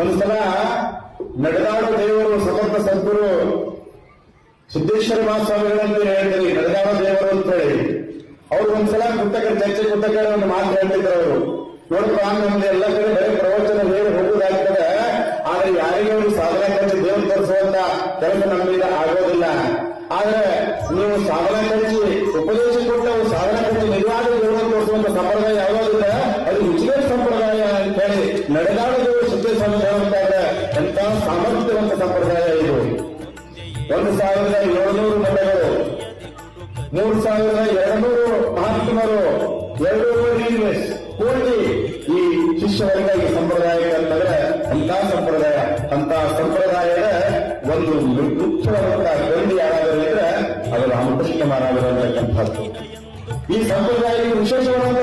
ಒಂದ್ಸಲ ನಡೆದಾಡೋ ದೇವರು ಸ್ವತಂತ್ರ ಸದ್ಗುರು ಸಿದ್ದೇಶ್ವರ ಮಹಾಸ್ವಾಮಿಗಳಲ್ಲಿ ಹೇಳಿದ್ರಿ ನಡೆದಾಡೋ ದೇವರು ಅಂತ ಹೇಳಿ. ಅವ್ರು ಒಂದ್ಸಲ ಕುತ್ತಕರ ಚರ್ಚೆ ಕುತ್ತಕರ ಒಂದು ಮಾತು ಹೇಳ್ತಿದ್ರು ಅವರು. ನೋಡಪ್ಪ ನಮ್ದು ಎಲ್ಲ ಕಡೆ ಬರೀ ಪ್ರವಚನ ಹೇಳಿ ಹೋಗುದಾಗ್ತದೆ. ಆದ್ರೆ ಯಾರಿಗೆ ಒಂದು ಸಾಧನೆ ಕಲಿಸಿ ದೇವರು ತರಿಸುವಂತ ಕೆಲಸ ನಮ್ಮಿಂದ ಆಗೋದಿಲ್ಲ. ಆದ್ರೆ ನೀವು ಸಾಧನೆ ಕಲಿಸಿ ಉಪದೇಶ ಕೊಟ್ಟು ಸಾಧನ ಕಲಿಸಿ ನಿಜವಾದ ದೇವರು ತೋರಿಸುವಂತ ಸಂಪ್ರದಾಯ ಯಾವುದಿಲ್ಲ ಅದು ಉಚಿತ ಸಂಪ್ರದಾಯ ಅಂತ ಹೇಳಿ ನಡೆದಾಡ ದೇವರು ಒಂದು ಸಾವಿರದ ಏಳುನೂರು ಮಠಗಳು ಮೂರು ಸಾವಿರದ ಎರಡುನೂರು ಮಹಾತ್ಮರು ಎರಡು ಇಂಗ್ಲಿಷ್ ಕೂಡಿ ಈ ಶಿಷ್ಯವರ್ಗ ಈ ಸಂಪ್ರದಾಯ ಅಂತಂದ್ರೆ ಅಂತ ಸಂಪ್ರದಾಯ ಅಂತ ಸಂಪ್ರದಾಯದ ಒಂದು ಮುಖ್ಯವಾದಂತ ಕೊಂಡಿ ಯಾರಾದರೂ ಇದ್ರೆ, ಅದು ರಾಮಕೃಷ್ಣ ಮಹಾರಾಜರು ಅಂತಕ್ಕಂಥದ್ದು ಈ ಸಂಪ್ರದಾಯಕ್ಕೆ ವಿಶೇಷವಾದ